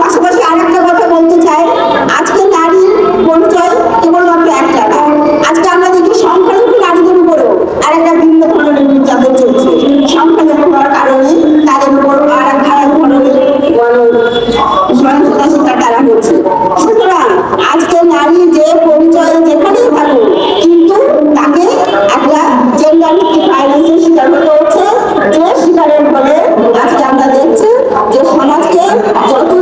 পাশাপাশি আরেকটা কথা বলতে চাই। আজকে নারী পরিচয় কেবলমাত্র একটা না। আজকে আমরা দেখি সংখ্যালঘু নারীদের উপরেও আর একটা বিভিন্ন ধরনের নির্যাতন চলছে। সংখ্যালঘু হওয়ার কারণে তাদের উপর আর এক ধরনের সহিংসতা তারা হচ্ছে। সুতরাং আজকে নারী যে পরিচয় যেখানেই থাকুক, কিন্তু তাকে একটা জেন্ডার 把做的。